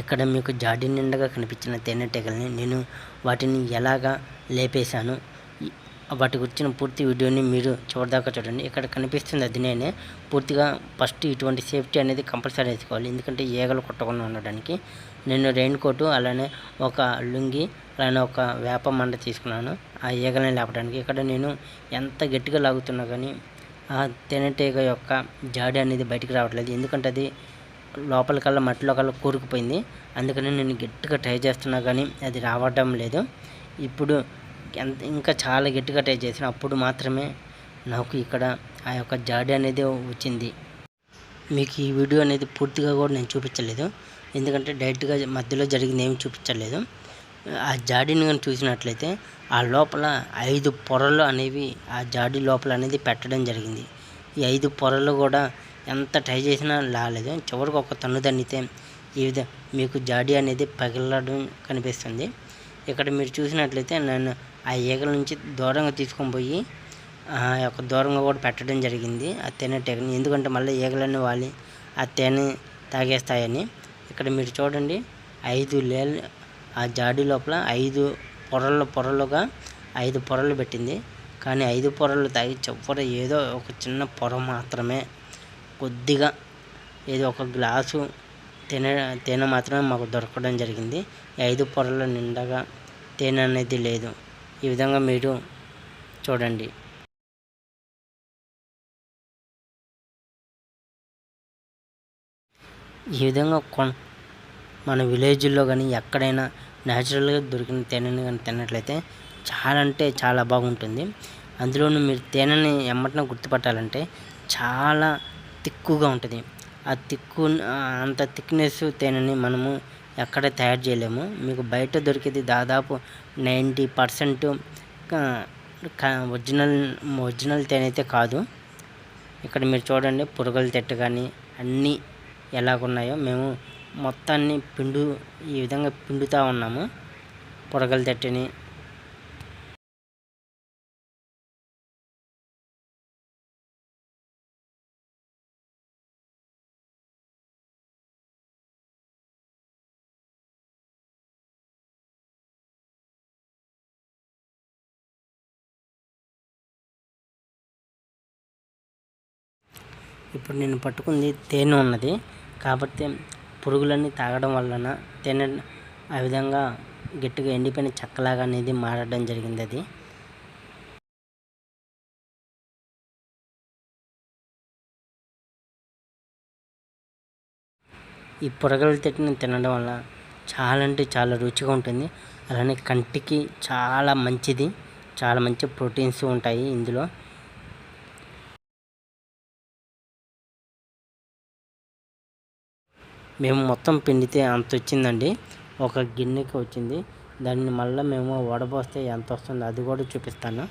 ఇక్కడ మీకు జాడి నిండగా కనిపించిన తేనెటీగల్ని నేను వాటిని ఎలాగా లేపేశాను? వాటి గురించిన పూర్తి వీడియోని మీరు చూడదాకా చూడండి. ఇక్కడ కనిపిస్తుంది అది నేనే పూర్తిగా ఫస్ట్ ఇటువంటి సేఫ్టీ అనేది కంపల్సరీ వేసుకోవాలి ఎందుకంటే ఈగలు కొట్టకుండా ఉండడానికి నేను రెయిన్ కోటు అలానే ఒక లుంగి అలానే ఒక వేప మండ తీసుకున్నాను ఆ ఈగలను లేపడానికి. ఇక్కడ నేను ఎంత గట్టిగా లాగుతున్నా కానీ ఆ తేనెటీగ యొక్క జాడి అనేది బయటికి రావట్లేదు. ఎందుకంటే అది లోపలికల్లా మట్టిలో కల్లా కూరుకుపోయింది. అందుకని నేను గట్టిగా ట్రై చేస్తున్నా కానీ అది రావడం లేదు. ఇప్పుడు ఎంత ఇంకా చాలా గట్టిగా ట్రై చేసిన అప్పుడు మాత్రమే నాకు ఇక్కడ ఆ యొక్క జాడి అనేది వచ్చింది. మీకు ఈ వీడియో అనేది పూర్తిగా కూడా నేను చూపించలేదు. ఎందుకంటే డైరెక్ట్గా మధ్యలో జరిగింది ఏమి చూపించలేదు. ఆ జాడీని కానీ చూసినట్లయితే ఆ లోపల ఐదు పొరలు అనేవి ఆ జాడీ లోపల అనేది పెట్టడం జరిగింది. ఈ ఐదు పొరలు కూడా ఎంత ట్రై చేసినా రాలేదు. చివరికి ఒక తన్ను తన్నితే ఈ విధ మీకు జాడీ అనేది పగిలడం కనిపిస్తుంది. ఇక్కడ మీరు చూసినట్లయితే నన్ను ఆ ఈగల నుంచి దూరంగా తీసుకొని పోయి ఆ యొక్క దూరంగా కూడా పెట్టడం జరిగింది. ఆ తేనె టెక్ని ఎందుకంటే మళ్ళీ ఈగలన్నీ వాలి ఆ తేనె తాగేస్తాయని. ఇక్కడ మీరు చూడండి ఐదు లేల్ ఆ జాడీ లోపల ఐదు పొరలు పొరలుగా ఐదు పొరలు పెట్టింది. కానీ ఐదు పొరలు తాగి చివర ఏదో ఒక చిన్న పొర మాత్రమే కొద్దిగా ఏదో ఒక గ్లాసు తేనె తేనె మాత్రమే మాకు దొరకడం జరిగింది. ఈ ఐదు పొరల నిండగా తేనె అనేది లేదు. ఈ విధంగా మీరు చూడండి. ఈ విధంగా కొ మన విలేజ్లో కానీ ఎక్కడైనా న్యాచురల్గా దొరికిన తేనెని కానీ తిన్నట్లయితే చాలా అంటే చాలా బాగుంటుంది. అందులోనూ మీరు తేనెని ఎమ్మటం గుర్తుపట్టాలంటే చాలా తిక్కుగా ఉంటుంది. ఆ తిక్కు అంత థిక్నెస్ తేనెని మనము ఎక్కడ తయారు చేయలేము. మీకు బయట దొరికేది దాదాపు నైంటీ పర్సెంట్ ఒరిజినల్ ఒరిజినల్ తేనె అయితే కాదు. ఇక్కడ మీరు చూడండి పురుగుల తెట్టు కానీ అన్నీ ఎలాగున్నాయో. మేము మొత్తాన్ని పిండు ఈ విధంగా పిండుతూ ఉన్నాము. పురగల తట్టిని ఇప్పుడు నేను పట్టుకుంది తేనె ఉన్నది. కాబట్టి పురుగులన్నీ తాగడం వలన తేనె ఆ విధంగా గట్టిగా ఎండిపోయిన చెక్కలాగా అనేది మారడం జరిగింది అది. ఈ పురగల తిట్టిని తినడం వల్ల చాలా అంటే చాలా రుచిగా ఉంటుంది. అలానే కంటికి చాలా మంచిది. చాలా మంచి ప్రోటీన్స్ ఉంటాయి ఇందులో. మేము మొత్తం పిండితే అంత వచ్చిందండి ఒక గిన్నెకి వచ్చింది. దాన్ని మళ్ళీ మేము వడబోస్తే ఎంత వస్తుందో అది కూడా చూపిస్తాను.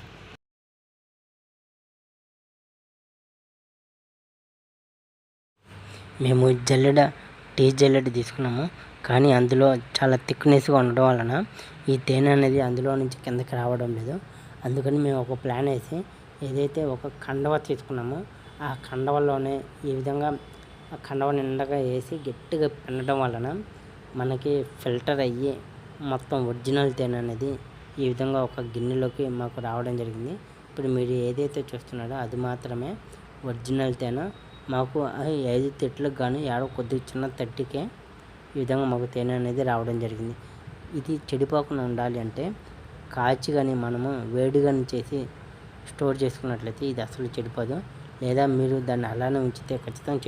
మేము జల్లెడ టీ జల్లెడ తీసుకున్నాము. కానీ అందులో చాలా థిక్నెస్గా ఉండడం వలన ఈ తేనె అనేది అందులో నుంచి కిందకి రావడం లేదు. అందుకని మేము ఒక ప్లాన్ వేసి ఏదైతే ఒక కండవ తీసుకున్నామో ఆ కండవలోనే ఈ విధంగా ఆ కండవ నిండగా వేసి గట్టిగా పిండడం వలన మనకి ఫిల్టర్ అయ్యి మొత్తం ఒరిజినల్ తేనె అనేది ఈ విధంగా ఒక గిన్నెలోకి మాకు రావడం జరిగింది. ఇప్పుడు మీరు ఏదైతే చూస్తున్నారో అది మాత్రమే ఒరిజినల్ తేనె. మాకు ఐదు తిట్లకు కానీ ఏడో కొద్దిగా చిన్న తట్టికే ఈ విధంగా మాకు తేనె అనేది రావడం జరిగింది. ఇది చెడిపోకుండా ఉండాలి అంటే కాచి కానీ మనము వేడిగాని చేసి స్టోర్ చేసుకున్నట్లయితే ఇది అసలు చెడిపోదు. లేదా మీరు దాన్ని అలానే ఉంచితే ఖచ్చితంగా